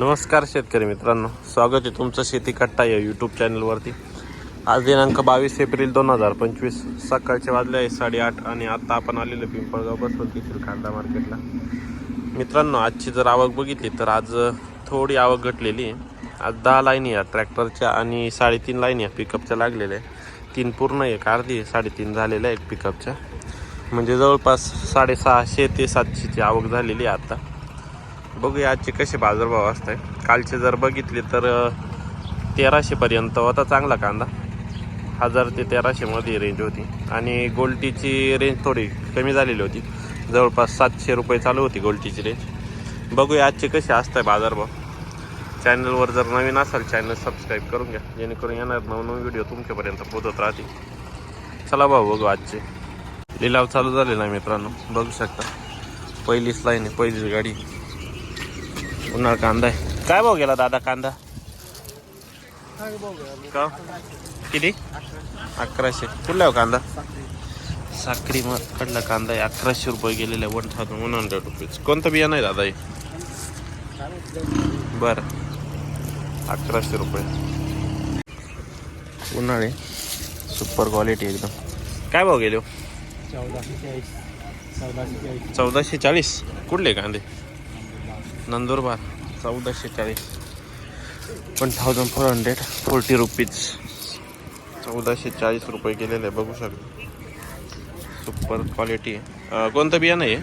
नमस्कार शेतकरी मित्रांनो. स्वागत आहे तुमचं शेती कट्टा या यूट्यूब चॅनलवरती आज दिनांक बावीस एप्रिल दोन हजार पंचवीस. सकाळचे वाजले आहे साडेआठ आणि आत्ता आपण आलेलो पिंपळगाव बसवंतीतील कांदा मार्केटला. मित्रांनो आजची जर आवक बघितली तर आज थोडी आवक घटलेली आहे. आज दहा लाईनी या ट्रॅक्टरच्या आणि साडेतीन लाईनी या पिकअपच्या लागलेल्या आहे तीन पूर्ण एक अर्धी आहे, साडेतीन झालेल्या आहेत पिकअपच्या म्हणजे जवळपास साडेसहाशे ते सातशेची आवक झालेली आहे आता. बघूया आजचे कसे बाजारभाव असताय. कालचे जर बघितले तर तेराशेपर्यंत होता चांगला कांदा. हजार ते तेराशेमध्ये रेंज होती. आणि गोल्टीची रेंज थोडी कमी झालेली होती. जवळपास सातशे रुपये चालू होती गोल्टीची रेंज बघूया आजचे कसे आहे बाजारभाव. चॅनलवर जर नवीन असाल चॅनल सबस्क्राईब करून घ्या. जेणेकरून येणार नवनवीन व्हिडिओ तुमच्यापर्यंत पोहोचत राहतील. चला भाऊ बघू आजचे. लिलाव चालू झालेला ना मित्रांनो. बघू शकता. पहिलीच लाईन आहे पहिलीच गाडी. उन्हाळ कांदा आहे. काय भाव गेला दादा कांदा? का? किती? अकराशे. कुठला हो कांदा? साखरी कडला कांदा आहे. अकराशे रुपये गेलेला आहे. One thousand one hundred rupees. कोणतं बियाणं आहे दादा हे? बरं. अकराशे रुपये. उन्हाळे. सुपर क्वालिटी एकदम. काय भाव गेले हो? चौदाशे चाळीस. चौदाशे चाळीस. कुठले कांदे? नंदुरबार चौदाशे चाळीस. One thousand four hundred forty rupees चौदाशे चाळीस रुपये गेलेले आहे बघू शकता. सुपर क्वालिटी आहे. कोणतं बियाणं आहे?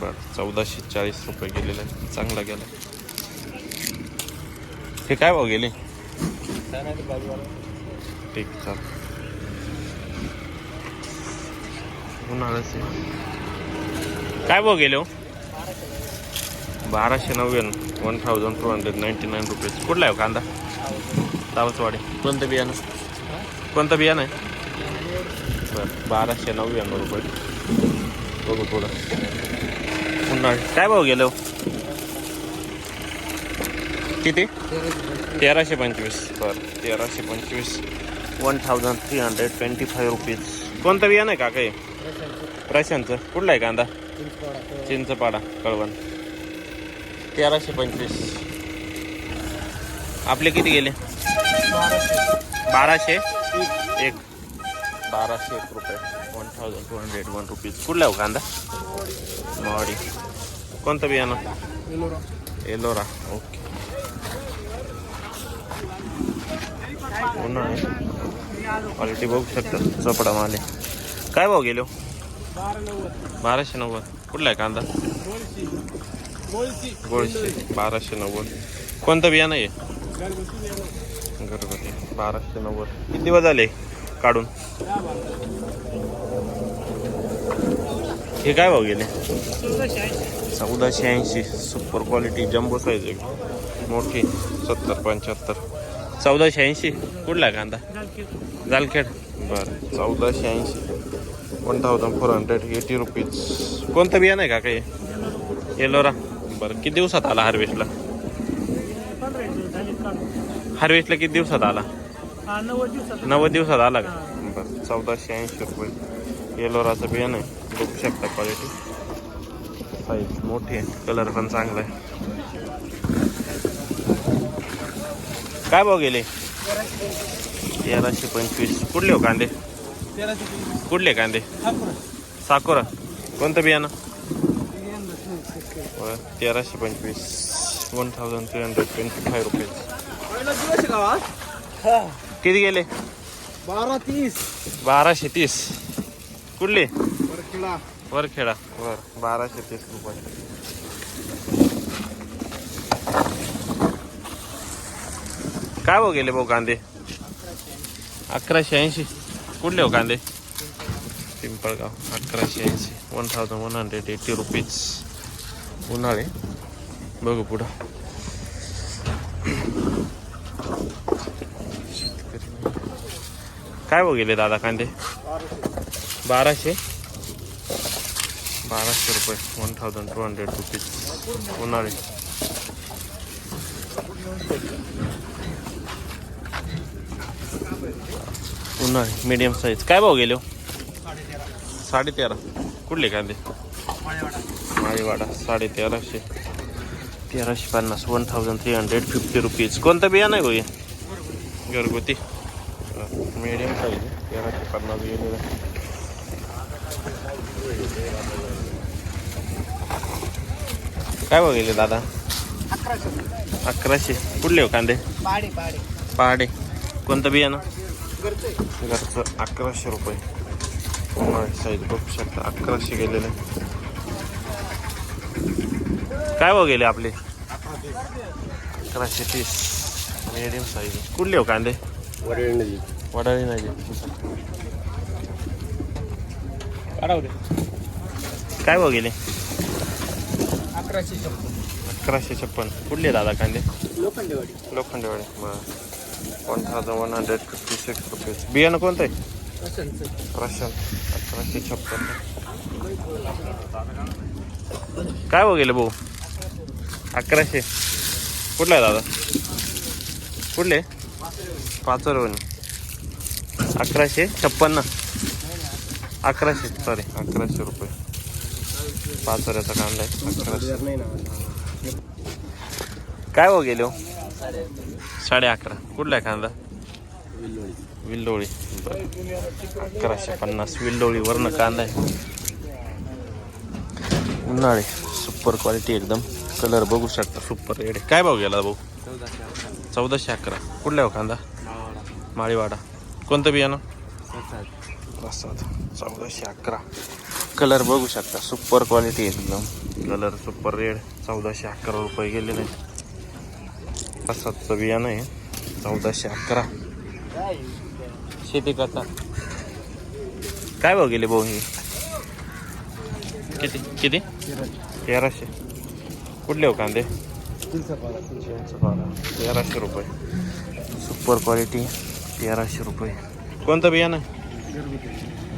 बरं चौदाशे चाळीस रुपये गेलेलं आहे. चांगला गेला. हे काय भाव गेले? ठीक चाल उन्हाळ्याचे. काय भाव गेले हो? बाराशे नव्याण्णव one thousand two hundred ninety nine rupees कुठला आहे हो कांदा? तावसवाडी कोणतं बियाणं? कोणतं बियाणं आहे? बरं बाराशे नव्याण्णव रुपये. बघू थोडं. उन्हाळी. काय भाव गेलो किती? तेराशे पंचवीस. बरं तेराशे पंचवीस. One thousand three hundred twenty five rupees कोणतं बियाणं आहे का काही प्रशांतचं कुठलं आहे कांदा? चिंचपाडा. कळवण. तेराशे पंचवीस. आपले किती गेले? बाराशे. एक. बाराशे एक रुपये. One thousand two hundred one rupees कुठला आहे हो कांदा? मोवाडी कोणतं बियाणं? एलोरा. ओके उन्हाळे. क्वालिटी बघू शकता. चपडा माले काय भाव गेलो हो? बाराशे नव्वद. कुठला आहे कांदा? गोळशी बाराशे नव्वद. कोणतं बियाणं आहे? घरगुती. बाराशे नव्वद. किती दिवस झाले काढून? हे काय भाव गेले? चौदाशे ऐंशी. सुपर क्वालिटी जम्बो साईज आहे. मोठी सत्तर पंच्याहत्तर. चौदाशे ऐंशी? कुठला आहे कांदा? जालखेड. बरं चौदाशे ऐंशी. One thousand four hundred eighty rupees कोणतं बियाणं आहे का काही येलोरा बरं किती दिवसात आला हार्वेस्टला हार्वेस्टला किती दिवसात आला? नव्वद दिवसात आला का? बरं चौदाशे ऐंशी रुपये. येलोराचं बियाणं आहे. बघू शकता क्वालिटी साईज मोठी आहे. कलर पण चांगला आहे. काय भाव गेले? तेराशे पंचवीस. कुठले हो कांदे? कुठले कांदे? साकोरा कोणतं बियाणं? तेराशे पंचवीस one thousand three hundred twenty five rupees किती गेले? बारा तीस. बाराशे तीस. कुठले? वरखेडा. वरखेडा. वर. बाराशे तीस रुपये. काय भाऊ गेले भाऊ कांदे? अकराशे ऐंशी. कुठले हो कांदे? पिंपळगाव. अकराशे ऐंशी. One thousand one hundred eighty rupees उन्हाळे. बघू पुढं. काय भाऊ गेले दादा कांदे? बाराशे. बाराशे रुपये. One thousand two hundred rupees उन्हाळे. उन्हाळे. मीडियम साईज काय भाव गेले हो? साडे तेरा कुठले कांदे? माळीवाडा साडे तेराशे तेराशे पन्नास one thousand three hundred fifty rupees कोणतं बिया नाही भाई? घरगुती. मीडियम साईज तेराशे पन्नास गेलेलं. काय बघितले दादा? अकराशे. कुठले हो कांदे? पहाडे कोणतं बियाणं? घरचं. अकराशे रुपये. साईज बघू शकता. अकराशे गेलेले. काय भाव गेले आपले? अकराशे. तीस. मिडियम साईज कुठले हो कांदे? वडाळी नाही काय भाव गेले? अकराशे शंभर अकराशे छप्पन. कुठले दादा कांदे? Lokhandewadi. Lokhandewade. One thousand one hundred fifty six rupees बियाणं कोणतं आहे? प्रशांत अकराशे छप्पन. काय भाऊ गेले भाऊ? अकराशे. कुठला आहे दादा? कुठले? पाचरवणी. अकराशे छप्पन्न. अकराशे सॉरी अकराशे रुपये. पाचऱ्याचा कांदा आहे अकराशे. काय हो गेले हो? साडे अकरा. कुठला आहे कांदा? विल्लोळी. विल्लोळी. अकराशे पन्नास. विल्लोळी वरनं कांदा आहे. उन्हाळे. सुपर क्वालिटी एकदम. कलर बघू शकता. Super red. काय भाव गेला भाऊ? चौदाशे अकरा. कुठला हो कांदा? माळीवाडा. कोणतं बियाणं? प्रसाद. चौदाशे अकरा. कलर बघू शकता. सुपर क्वालिटी एकदम. Colour super red. चौदाशे अकरा रुपये गेलेले प्रसादचं बियाणं आहे. चौदाशे अकरा. शेती करता. काय भाव गेले भाऊ हे? किती? किती? तेराशे. कुठले हो कांदे? तेराशे रुपये. सुपर क्वालिटी तेराशे रुपये. कोणतं बियाणं?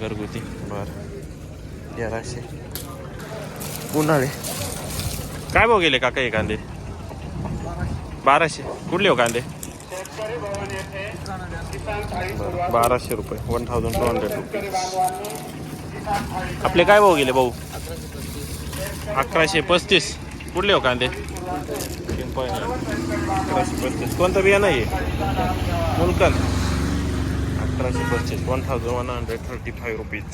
घरगुती. बरं. तेराशे. उन्हाळे. काय भाव गेले काका हे कांदे? बाराशे. कुठले हो कांदे? बरं, बाराशे रुपये. वन थाउजंड टू हंड्रेड रुपये आपले काय भाव गेले भाऊ? अकराशे पस्तीस. कुठले हो कांदे? अकराशे पस्तीस. कोणतं बियाणं आहे मुलकन. अकराशे पस्तीस. One thousand one hundred thirty five rupees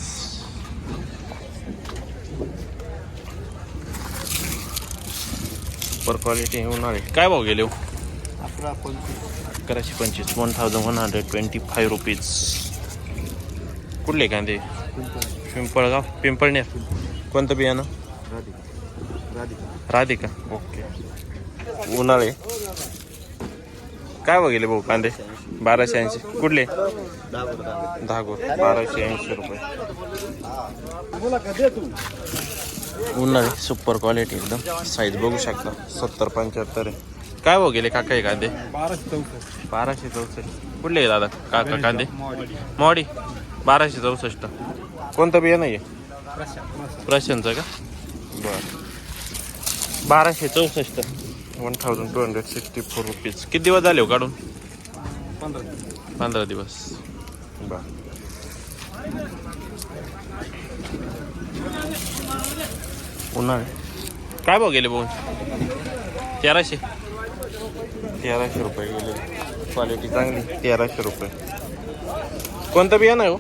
super quality उन्हाळे काय भाव गेले अकरा पंचवीस अकराशे पंचवीस. One thousand one hundred twenty five rupees कुठले कांदे? पिंपळगाव पिंपळनेर कोणतं बियाणं? राधिका. ओके. उन्हाळे. काय बघितले भाऊ कांदे? बाराशे ऐंशी. कुठले? धागोर. बाराशे ऐंशी रुपये. उन्हाळी उन्हाळे सुपर क्वालिटी एकदम. साईज बघू शकता. सत्तर पंच्याहत्तर आहे. काय भाऊ गेले काका आहे कांदे? बाराशे चौसष्ट बाराशे चौसष्ट. कुठले आहे दादा? काका कांदे? मॉडी. बाराशे चौसष्ट. कोणतं बिया नाही आहे प्रशांतचं का? बरं. बाराशे चौसष्ट. One thousand two hundred sixty four rupees किती दिवस झाले हो काढून? पंधरा दिवस. बर. उन्हाळे. काय भाव गेले भाऊ? तेराशे. तेराशे रुपये गेले. क्वालिटी चांगली. तेराशे रुपये. कोणतं बियाणं आहे हो?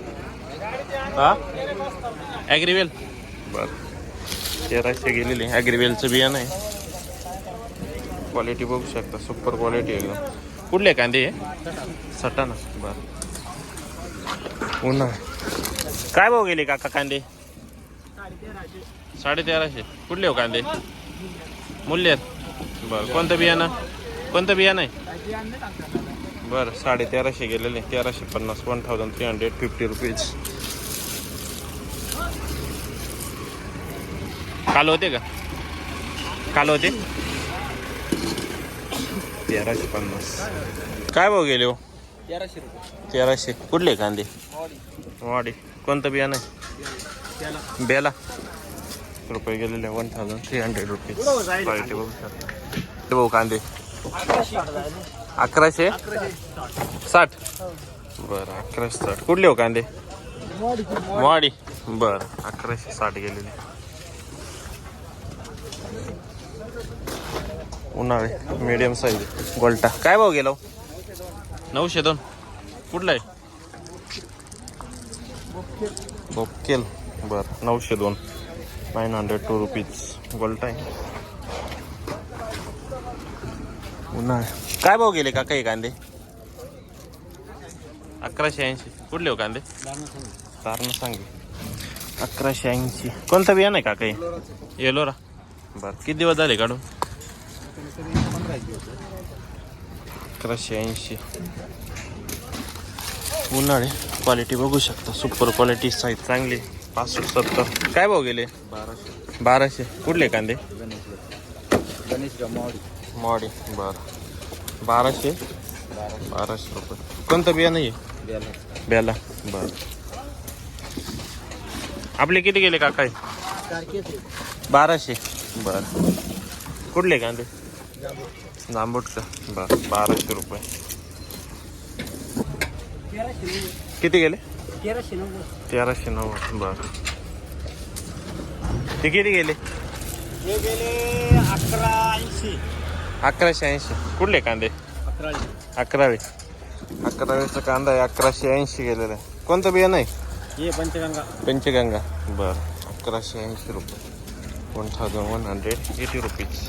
हा? ॲग्रिवेल बरं. तेराशे गेलेले ॲग्रिवेलचं बियाणं आहे. क्वालिटी बघू शकता. सुपर क्वालिटी एकदम. कुठले कांदे सटाणा. बरं. उन्हाळा. काय भाव गेले काका कांदे? साडे तेराशे कुठले हो कांदे? मूल्य? बरं. कोणतं बियाणं? कोणतं बियाणं आहे? बरं. साडे तेराशे गेलेले. तेराशे पन्नास. One thousand three hundred fifty rupees काल होते का? काल होते? तेराशे पन्नास. काय भाव गेले हो? तेराशे रुपये. तेराशे. कुठले कांदे? वाडी. कोणतं बियाणं आहे? बेला. रुपये गेलेले one thousand three hundred rupees quality बघू शकता. हे भाऊ कांदे. अकराशे साठ. बरं अकराशे साठ. कुठले हो कांदे? वाडी. बरं अकराशे साठ गेलेले. उन्हाळे मीडियम साईज गोल्टा. काय भाव गेलो नऊशे दोन. कुठला आहे? बोकेल बरं नऊशे दोन. नाईन हंड्रेड टू रुपीज गोल्टा आहे. उन्हाळे. काय भाव गेले काका हे कांदे? अकराशे ऐंशी. कुठले हो कांदे? तारण सांगे. अकराशे ऐंशी. कोणतं बियाणं आहे काका हे? येलोरा बरं. किती दिवस झाले काढून? अकराशे ऐंशी उन्हाळे क्वालिटी बघू शकता. सुपर क्वालिटी साईज चांगली. पासष्ट सत्तर. काय भाव गेले? बाराशे. बाराशे कुठले कांदे? गणेश गणेश मॉडी. बरं. बाराशे? बाराशे रुपये. कोणतं बियाणं आहे द्यायला ब्याला. बरं. आपले किती गेले काका? बाराशे. बरं. कुठले कांदे? जांबूट का बरं बाराशे रुपये. किती गेले? तेराशे नव्वद. तेराशे नव्वद बरं. ते किती गेले? हे गेले अकरा ऐंशी. अकराशे ऐंशी. कुठले कांदे? अकरा अकरावे. अकरावेचा कांदा आहे अकराशे ऐंशी गेलेला आहे. कोणतं बियाणं आहे? हे पंचगंगा. पंचगंगा. बरं अकराशे ऐंशी रुपये. One thousand one hundred eighty rupees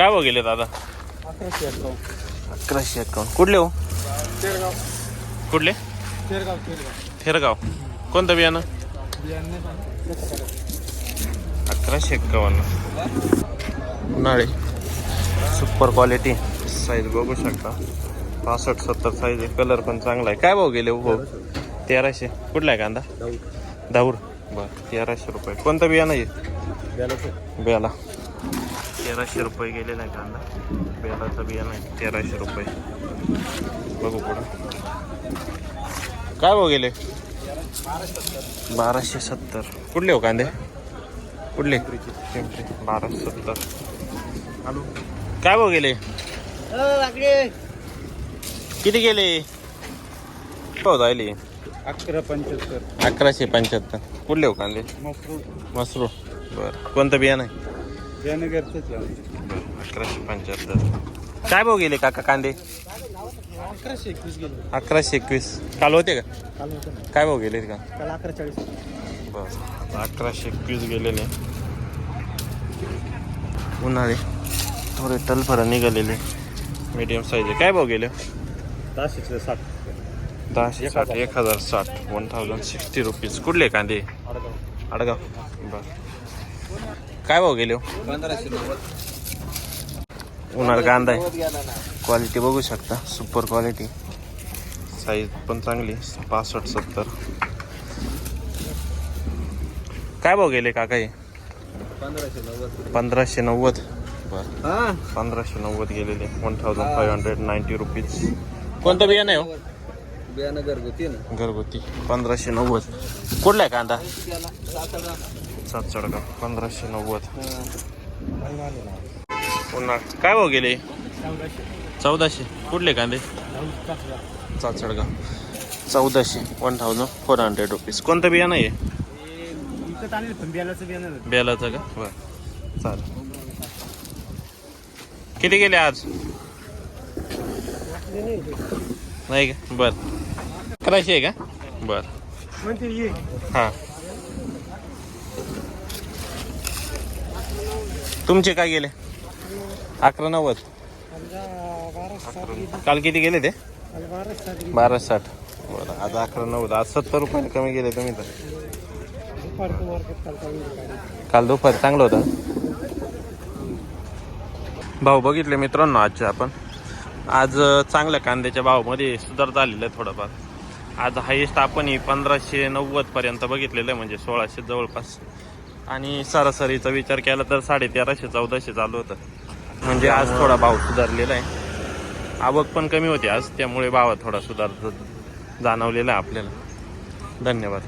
काय भाव गेले दादा? अकराशे अकरा अकराशे अकाउंट कुठले हो? तेरगाव कुठले? तेरगाव तेरगाव थेरगाव. कोणतं बियाणं? अकराशे एक्कावन्न उन्हाळे. सुपर क्वालिटी साईज बघू शकता. पासष्ट सत्तर साईज आहे. कलर पण चांगला आहे. काय भाव गेले हो तेराशे. कुठला आहे कांदा? दाऊर बरं तेराशे रुपये. कोणतं बियाणं आहे? बेला. तेराशे रुपये गेलेला आहे कांदा. बेलाचं बियाणं आहे तेराशे रुपये. बघू पुढं. काय भाव गेले? बाराशे सत्तर. कुठले हो कांदे? कुठले? बाराशे सत्तर. काय भाव गेले? किती गेले? हो जायले अकरा पंच्याहत्तर. अकराशे पंच्याहत्तर. कुठले हो कांदे? मफरू मसरू बरं. कोणतं बियाणं आहे जयनगरचंच अकराशे पंच्याहत्तर. काय भाव गेले काका कांदे? अकराशे एकवीस गेले. अकराशे एकवीस. काल होते का? काल होतं ना. काय भाव गेले का? काल अकरा चाळीस. बस अकराशे एकवीस गेलेले. उन्हाळे. थोडे टलफरं निघालेले. मीडियम साईज आहे. काय भाव गेले? दहाशे साठ. दहाशे एक साठ. हजार. एक हजार साठ. वन थाउजंड सिक्स्टी रुपीज कुठले कांदे? अडगाव अडगाव बर. काय भाव गेले हो? उन्हाळ कांदा आहे. क्वालिटी बघू शकता. सुपर क्वालिटी साईज पण चांगली. पासष्ट सत्तर. काय भाव गेले काका हे? पंधराशे नव्वद. पंधराशे नव्वद बरं. हा? पंधराशे नव्वद गेलेले. One thousand five hundred ninety rupees कोणतं बियाणं आहे हो? बियाणं घरगुती ना. घरगुती. पंधराशे नव्वद. कुठला आहे कांदा? गेला सात सात चडगाव पंधराशे नव्वद. पुन्हा. काय भाव गेले? चौदाशे. कुठले कांदे? सात चडगाव चौदाशे. One thousand four hundred rupees कोणतं बियाणं आहे? बेलाचं का? बरं. चालेल. किती गेले आज? नाही का? बरं. अकराशे आहे का? बरं. हां. तुमचे काय गेले? अकरा नव्वद. काल किती गेले ते? बारा साठ. बरं आज अकरा नव्वद. आज सत्तर रुपयाने कमी गेले तुम्ही तर. काल दुपारी चांगलं होतं. भाऊ बघितले मित्रांनो आजचे आपण. आज चांगल्या कांद्याच्या भावामध्ये सुधार झालेलं आहे थोडंफार. आज हायेस्ट आपण पंधराशे नव्वदपर्यंत बघितलेलं आहे म्हणजे सोळाशे जवळपास. आणि सरासरीचा विचार केला तर साडे तेराशे चौदाशे चालू होतं. म्हणजे आज थोडा भाव सुधारलेला आहे. आवक पण कमी होती आज त्यामुळे भावात थोडा सुधार जाणवलेला आहे आपल्याला. धन्यवाद.